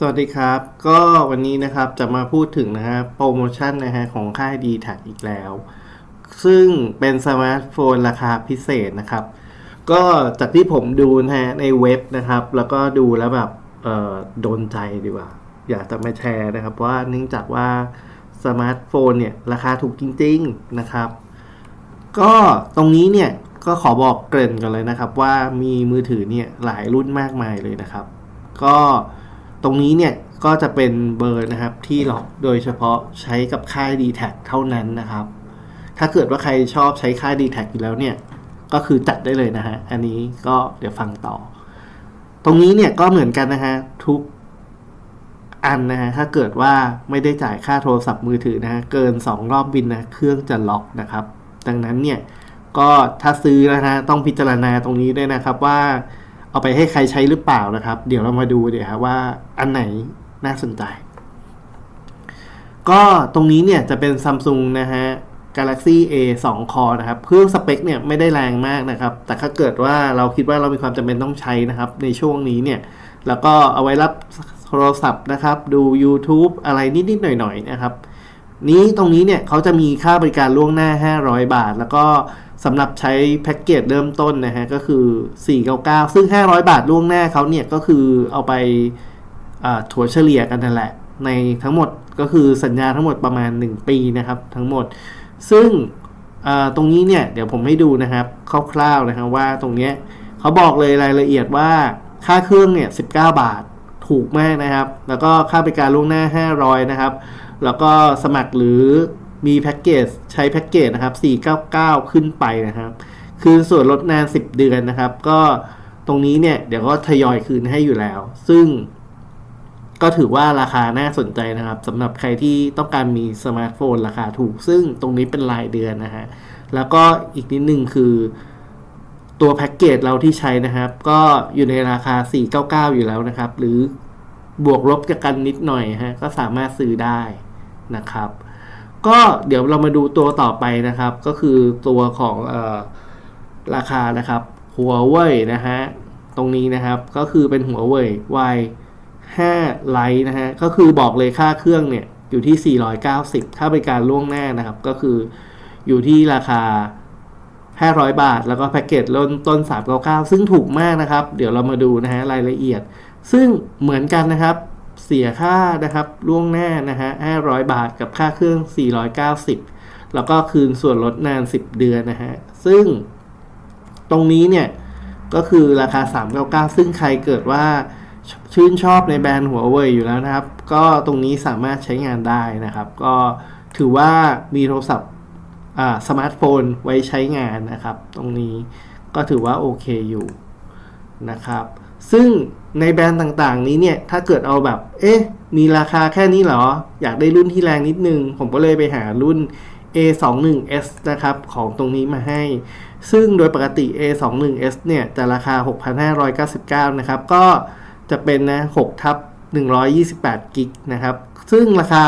สวัสดีครับ ก็วันนี้นะครับจะมาพูดถึงนะฮะโปรโมชั่นนะฮะของค่าย d t แทอีกแล้ว ซึ่งเป็นสมาร์ทโฟนราคาพิเศษนะครับ ก็จากที่ผมดูนะฮะในเว็บนะครับ แล้วก็ดูแล้วแบบเออโดนใจดีกว่า อยากจะมาแชร์นะครับว่าเนื่องจากว่าสมาร์ทโฟนเนี่ยราคาถูกจริง ๆนะครับ ก็ตรงนี้เนี่ยก็ขอบอกเกริ่นกันเลยนะครับ ว่ามีมือถือเนี่ยหลายรุ่นมากมายเลยนะครับ ก็ ตรงนี้เนี่ยก็จะเป็นเบอร์นะครับที่ล็อกโดยเฉพาะใช้กับค่าย d t แทเท่านั้นนะครับ ถ้าเกิดว่าใครชอบใช้ค่าย d t แทอยู่แล้วเนี่ย ก็คือจัดได้เลยนะฮะ อันนี้ก็เดี๋ยวฟังต่อ ตรงนี้เนี่ยก็เหมือนกันนะฮะ ทุกอันนะฮะ ถ้าเกิดว่าไม่ได้จ่ายค่าโทรศัพท์มือถือนะฮะ เกิน 2 รอบบินนะ เครื่องจะล็อกนะครับ ดังนั้นเนี่ยก็ถ้าซื้อนะฮะต้องพิจารณาตรงนี้ด้วยนะครับว่า เอาไปให้ใครใช้หรือเปล่านะครับ เดี๋ยวเรามาดูเดี๋ยวครับว่าอันไหนน่าสนใจ ก็ตรงนี้เนี่ยจะเป็น Samsung นะฮะ Galaxy A 2 Core นะครับเครื่องสเปคเนี่ยไม่ได้แรงมากนะครับ แต่ถ้าเกิดว่าเราคิดว่าเรามีความจำเป็นต้องใช้นะครับ ในช่วงนี้เนี่ย แล้วก็เอาไว้รับโทรศัพท์นะครับ ดู YouTube อะไรนิด ๆ หน่อย ๆ นะครับ นี้ตรงนี้เนี่ยเขาจะมีค่าบริการล่วงหน้า 500 บาท แล้วก็ สำหรับใช้แพ็กเกจเริ่มต้นนะฮะก็คือ 499 ซึ่ง 500 บาทล่วงหน้าเขาเนี่ยก็คือเอาไปถัวเฉลี่ยกันนั่นแหละ ในทั้งหมดก็คือสัญญาทั้งหมดประมาณ 1 ปีนะครับ ทั้งหมด ซึ่งตรงนี้เนี่ยเดี๋ยวผมให้ดูนะครับคร่าวๆนะครับว่าตรงนี้เขาบอกเลยรายละเอียดว่าค่าเครื่องเนี่ย19 บาทถูกมากนะครับ แล้วก็ค่าบริการล่วงหน้า 500 นะครับ แล้วก็สมัครหรือ มีแพ็กเกจใช้แพ็กเกจนะครับ 499 ขึ้นไปนะครับ คือส่วนลดนาน 10 เดือนนะครับ ก็ตรงนี้เนี่ยเดี๋ยวก็ทยอยคืนให้อยู่แล้ว ซึ่งก็ถือว่าราคาน่าสนใจนะครับสำหรับใครที่ต้องการมีสมาร์ทโฟนราคาถูก ซึ่งตรงนี้เป็นรายเดือนนะฮะ แล้วก็อีกนิดนึงคือตัวแพ็กเกจเราที่ใช้นะครับ ก็อยู่ในราคา 499 อยู่แล้วนะครับ หรือบวกลบกันนิดหน่อยฮะก็สามารถซื้อได้นะครับ ก็เดี๋ยวเรามาดูตัวต่อไปนะครับ ก็คือตัวของอราคานะครับหัวเว่ยนะฮะตรงนี้นะครับก็คือเป็นหัวเว่ย Y 5ไลท์นะฮะก็คือบอกเลยค่าเครื่องเนี่ยอยู่ที่ 490 ถ้าเป็นการล่วงหน้านะครับ ก็คืออยู่ที่ราคา 500 บาท แล้วก็แพ็กเกจเริ่มต้น 399 ซึ่งถูกมากนะครับ เดี๋ยวเรามาดูนะฮะรายละเอียด ซึ่งเหมือนกันนะครับ เสียค่านะครับล่วงหน้านะฮะ500 บาทกับค่าเครื่อง 490 แล้วก็คืนส่วนลดนาน 10 เดือนนะฮะ ซึ่งตรงนี้เนี่ย ก็คือราคา 399 ซึ่งใครเกิดว่าชื่นชอบในแบรนด์หัวเว่ยอยู่แล้วนะครับ ก็ตรงนี้สามารถใช้งานได้นะครับ ก็ถือว่ามีโทรศัพท์สมาร์ทโฟนไว้ใช้งานนะครับ ตรงนี้ก็ถือว่าโอเคอยู่นะครับ ซึ่งในแบรนด์ต่างๆ นี้เนี่ย ถ้าเกิดเอาแบบ เอ๊ะ มีราคาแค่นี้เหรอ อยากได้รุ่นที่แรงนิดนึง ผมก็เลยไปหารุ่น A21s นะครับ ของตรงนี้มาให้ ซึ่งโดยปกติ A21s เนี่ย จะราคา 6,599 นะครับ ก็จะเป็นนะ6ทับ128 กิกนะครับ ซึ่งราคา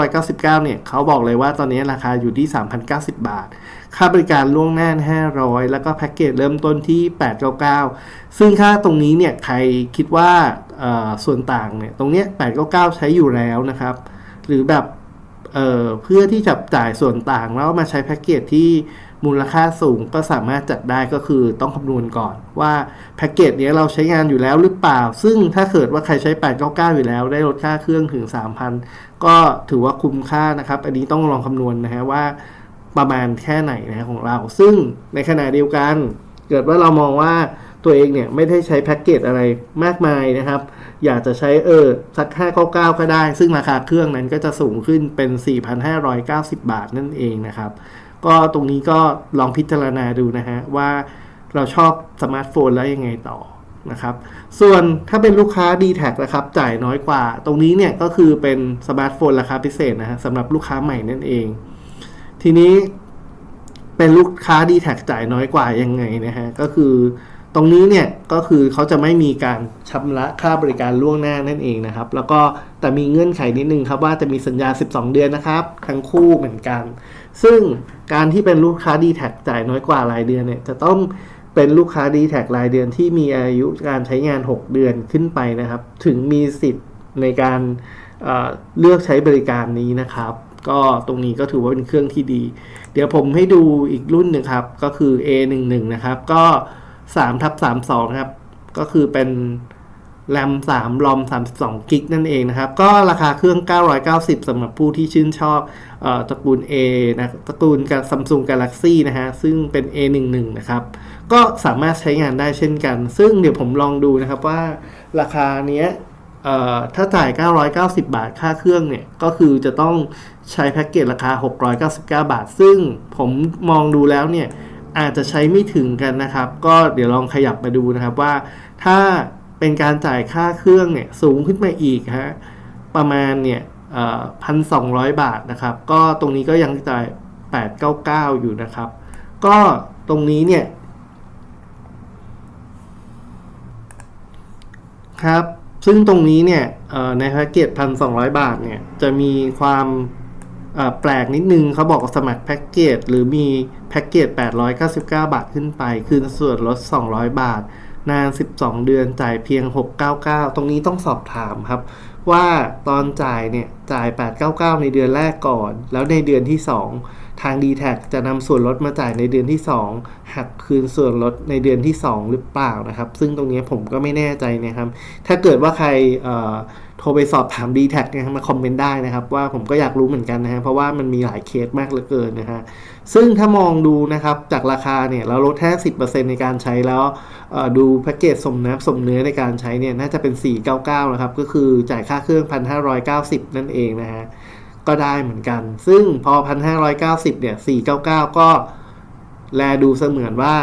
6,599 เนี่ย เขาบอกเลยว่าตอนนี้ราคาอยู่ที่ 3,090 บาท ค่าบริการล่วงหน้า 500 แล้วก็แพ็กเกจเริ่มต้นที่ 899 ซึ่งค่าตรงนี้เนี่ยใครคิดว่าส่วนต่างเนี่ยตรงเนี้ย899 ใช้อยู่แล้วนะครับ หรือแบบเเพื่อที่จะจ่ายส่วนต่างแล้วมาใช้แพ็กเกจที่มูลค่าสูงก็สามารถจัดได้ก็คือต้องคำนวณก่อนว่าแพ็กเกจนี้เราใช้งานอยู่แล้วหรือเปล่า ซึ่งถ้าเกิดว่าใครใช้ 899 อยู่แล้วได้ลดค่าเครื่องถึง 3,000 ก็ถือว่าคุ้มค่านะครับ อันนี้ต้องลองคำนวณนะฮะว่า ประมาณแค่ไหนนะของเรา ซึ่งในขณะเดียวกัน เกิดว่าเรามองว่าตัวเองเนี่ยไม่ได้ใช้แพ็กเกจอะไรมากมายนะครับ อยากจะใช้เออสัก5้าก็ได้ ซึ่งราคาเครื่องนั้นก็จะสูงขึ้นเป็น 4,590 บาทนั่นเองนะครับ ก็ตรงนี้ก็ลองพิจารณาดูนะฮะว่าเราชอบสมาร์ทโฟนแล้วยังไงต่อนะครับ ส่วนถ้าเป็นลูกค้า d t แทนะครับ จ่ายน้อยกว่า ตรงนี้เนี่ยก็คือเป็นสมาร์ทโฟนราคาพิเศษนะฮะสำหรับลูกค้าใหม่นั่นเอง ทีนี้เป็นลูกค้าดีแท็กจ่ายน้อยกว่ายังไงนะฮะ ก็คือตรงนี้เนี่ยก็คือเขาจะไม่มีการชำระค่าบริการล่วงหน้านั่นเองนะครับ แล้วก็แต่มีเงื่อนไขนิดนึงครับว่าจะมีสัญญา 12 เดือนนะครับทั้งคู่เหมือนกัน ซึ่งการที่เป็นลูกค้าดีแท็กจ่ายน้อยกว่ารายเดือนเนี่ยจะต้องเป็นลูกค้าดีแท็กรายเดือนที่มีอายุการใช้งาน 6 เดือนขึ้นไปนะครับ ถึงมีสิทธิ์ในการเเลือกใช้บริการนี้นะครับ ก็ตรงนี้ก็ถือว่าเป็นเครื่องที่ดี เดี๋ยวผมให้ดูอีกรุ่นหนึ่งครับ ก็คือ A11 นะครับ ก็3ทับ32ครับ ก็คือเป็นแรม3รอม32กิกนั่นเองนะครับ ก็ราคาเครื่อง 990สำหรับผู้ที่ชื่นชอบออตระกูล A นะตระกูลกับ Samsung Galaxy นะฮะ ซึ่งเป็น A11 นะครับ ก็สามารถใช้งานได้เช่นกัน ซึ่งเดี๋ยวผมลองดูนะครับว่าราคาเนี้ย ถ้าจ่าย 990 บาทค่าเครื่องเนี่ย ก็คือจะต้องใช้แพ็กเกจราคา 699 บาท ซึ่งผมมองดูแล้วเนี่ย อาจจะใช้ไม่ถึงกันนะครับ ก็เดี๋ยวลองขยับมาดูนะครับว่า ถ้าเป็นการจ่ายค่าเครื่องเนี่ย สูงขึ้นมาอีกฮะ ประมาณเนี่ยพันสองร้อยบาทนะครับ ก็ตรงนี้ก็ยังจ่าย 899 อยู่นะครับ ก็ตรงนี้เนี่ย ครับ ซึ่งตรงนี้เนี่ยในแพ็กเกจพันสองบาทเนี่ยจะมีความแปลกนิดนึงเขาบอกว่าสมัครแพ็กเกจหรือมีแพ็กเกจ899 บาทขึ้นไป คืนส่วนลด 200 บาท นาน 12 เดือนจ่ายเพียง 699 ตรงนี้ต้องสอบถามครับ ว่าตอนจ่ายเนี่ยจ่าย 899 ในเดือนแรกก่อน แล้วในเดือนที่ 2 ทาง d t แทจะนำส่วนลดมาจ่ายในเดือนที่ 2 หักคืนส่วนลดในเดือนที่ 2 หรือเปล่านะครับ ซึ่งตรงนี้ผมก็ไม่แน่ใจนะครับ ถ้าเกิดว่าใครโทรไปสอบถาม d t แทนะครับมาคอมเมนต์ได้นะครับ ว่าผมก็อยากรู้เหมือนกันนะฮะเพราะว่ามันมีหลายเคสมากเหลือเกินนะฮะซึ่งถ้ามองดูนะครับจากราคาเนี่ยเราลดแค่10%ในการใช้แล้วดูแพ็กเกจสมน้ำสมเนื้อในการใช้เนี่ยน่าจะเป็น 499 นะครับก็คือจ่ายค่าเครื่อง 1,590 นั่นเองนะฮะ ก็ได้เหมือนกัน ซึ่งพอ 1,590 เนี่ย 499 ก็แลดูเสมือนว่า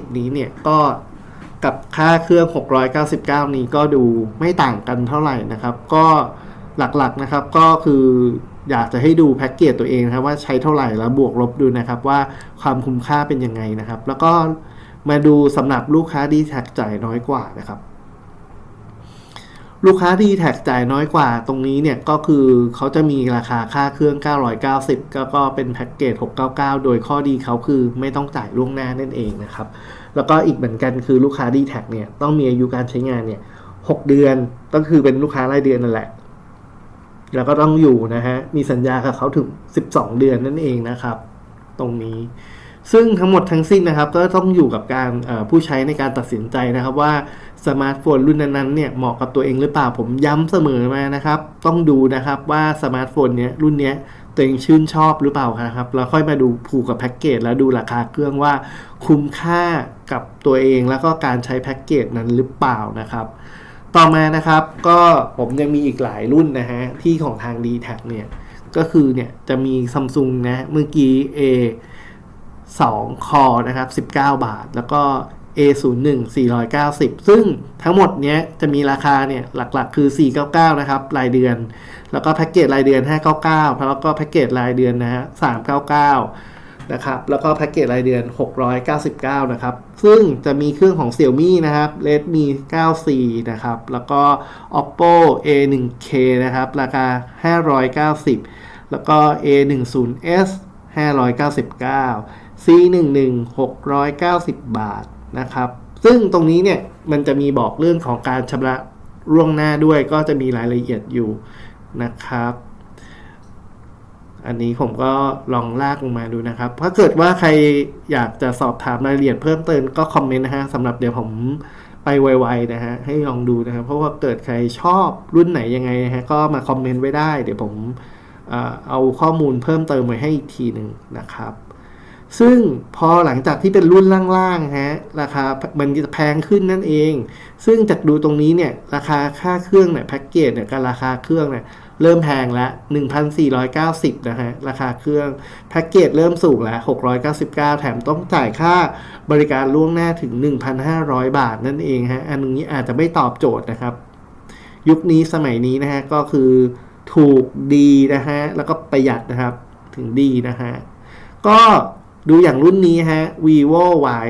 990 นี้เนี่ยก็กับค่าเครื่อง 699 นี้ก็ดูไม่ต่างกันเท่าไหร่นะครับ ก็หลักๆนะครับก็คืออยากจะให้ดูแพ็กเกจตัวเองนะครับว่าใช้เท่าไหร่แล้วบวกลบดูนะครับว่าความคุ้มค่าเป็นยังไงนะครับ แล้วก็มาดูสำหรับลูกค้าดีแท็กจ่ายน้อยกว่านะครับ ลูกค้าดีแท็กจ่ายน้อยกว่าตรงนี้เนี่ยก็คือเขาจะมีราคาค่าเครื่อง 990 ก็ก็เป็นแพ็กเกจ 699 โดยข้อดีเขาคือไม่ต้องจ่ายล่วงหน้านั่นเองนะครับ แล้วก็อีกเหมือนกันคือลูกค้าดีแท็กเนี่ยต้องมีอายุการใช้งานเนี่ย 6 เดือน ก็คือเป็นลูกค้ารายเดือนนั่นแหละ แล้วก็ต้องอยู่นะฮะ มีสัญญากับเขาถึง 12 เดือนนั่นเองนะครับ ตรงนี้ ซึ่งทั้งหมดทั้งสิ้นนะครับ ก็ต้องอยู่กับการผู้ใช้ในการตัดสินใจนะครับว่า สมาร์ทโฟนรุ่นนั้นๆเนี่ยเหมาะกับตัวเองหรือเปล่าผมย้ำเสมอมานะครับ ต้องดูนะครับว่าสมาร์ทโฟนเนี้ยรุ่นเนี้ยตัวเองชื่นชอบหรือเปล่าครับแล้วค่อยมาดูผูกกับแพ็กเกจแล้วดูราคาเครื่องว่า คุ้มค่ากับตัวเองแล้วก็การใช้แพ็กเกจนั้นหรือเปล่านะครับ ต่อมานะครับก็ผมยังมีอีกหลายรุ่นนะฮะที่ของทาง d t แทเนี่ยก็คือเนี่ยจะมีซัมซุงนะเมื่อกี้ A 2 คอนะครับ 19 บาท แล้วก็ A01 490 ซึ่งทั้งหมดเนี้ยจะมีราคาเนี่ยหลักๆ คือ 499 นะครับ รายเดือน แล้วก็แพ็กเกจรายเดือน 599 แล้วก็แพ็กเกจรายเดือนนะฮะ399 นะครับ แล้วก็แพ็กเกจรายเดือน 699 นะครับ ซึ่งจะมีเครื่องของ Xiaomi นะครับ Redmi 9C นะครับ แล้วก็ Oppo A1K นะครับ ราคา 590 แล้วก็ A10s 599 C11 690 บาท นะครับ ซึ่งตรงนี้เนี่ยมันจะมีบอกเรื่องของการชำระล่วงหน้าด้วยก็จะมีรายละเอียดอยู่นะครับ อันนี้ผมก็ลองลากลงมาดูนะครับ ถ้าเกิดว่าใครอยากจะสอบถามรายละเอียดเพิ่มเติมก็คอมเมนต์นะฮะสำหรับเดี๋ยวผมไปไวๆนะฮะให้ลองดูนะครับ เพราะว่าเกิดใครชอบรุ่นไหนยังไงนะฮะก็มาคอมเมนต์ไว้ได้ เดี๋ยวผมเอาข้อมูลเพิ่มเติมไว้ให้อีกทีหนึ่งนะครับ ซึ่งพอหลังจากที่เป็นรุ่นล่างๆฮะราคามันจะแพงขึ้นนั่นเอง ซึ่งจากดูตรงนี้เนี่ยราคาค่าเครื่องเนี่ยแพ็กเกจเนี่ยกับราคาเครื่องเนี่ยเริ่มแพงแล้ว1,490นะฮะราคาเครื่องแพ็กเกจเริ่มสูงแล้ว699 แถมต้องจ่ายค่าบริการล่วงหน้าถึง 1,500 บาทนั่นเองฮะอันนี้อาจจะไม่ตอบโจทย์นะครับ ยุคนี้สมัยนี้นะฮะก็คือถูกดีนะฮะแล้วก็ประหยัดนะครับถึงดีนะฮะก็ ดูอย่างรุ่นนี้ฮะ vivo y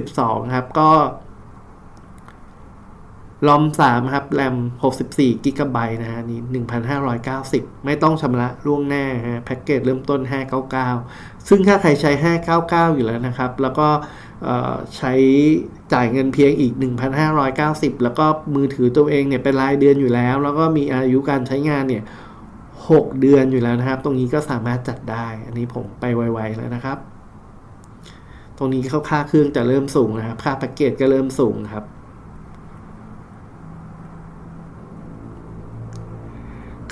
12 ครับ ก็ลอม3ครับ แรม 64 กิกะไบต์นะฮะ นี่ 1,590 ไม่ต้องชำระล่วงหน้าฮะ แพ็กเกจเริ่มต้น 599 ซึ่งถ้าใครใช้ 599 อยู่แล้วนะครับ แล้วก็ใช้จ่ายเงินเพียงอีก 1,590 แล้วก็มือถือตัวเองเนี่ยเป็นรายเดือนอยู่แล้ว แล้วก็มีอายุการใช้งานเนี่ย 6 เดือนอยู่แล้วนะครับ ตรงนี้ก็สามารถจัดได้ อันนี้ผมไปไวๆแล้วนะครับ ตรงนี้เข้าค่าเครื่องจะเริ่มสูงนะครับ ค่าแพ็กเกจก็เริ่มสูงครับ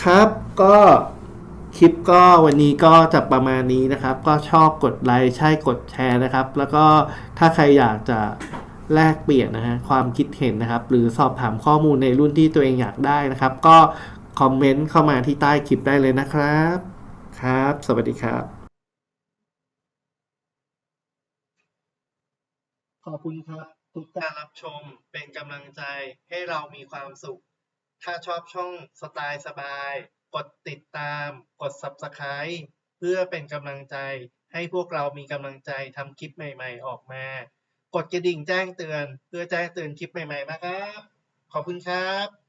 ครับก็คลิปก็วันนี้ก็จะประมาณนี้นะครับ ก็ชอบกดไลค์ใช่กดแชร์นะครับ แล้วก็ถ้าใครอยากจะแลกเปลี่ยนนะฮะความคิดเห็นนะครับ หรือสอบถามข้อมูลในรุ่นที่ตัวเองอยากได้นะครับ ก็คอมเมนต์เข้ามาที่ใต้คลิปได้เลยนะครับ ครับ สวัสดีครับ ขอบคุณครับ ทุกการรับชมเป็นกำลังใจให้เรามีความสุข ถ้าชอบช่องสไตล์สบาย กดติดตาม กด Subscribe เพื่อเป็นกำลังใจให้พวกเรามีกำลังใจทำคลิปใหม่ๆ ออกมา กดกระดิ่งแจ้งเตือน เพื่อแจ้งเตือนคลิปใหม่ๆนะครับ ขอบคุณครับ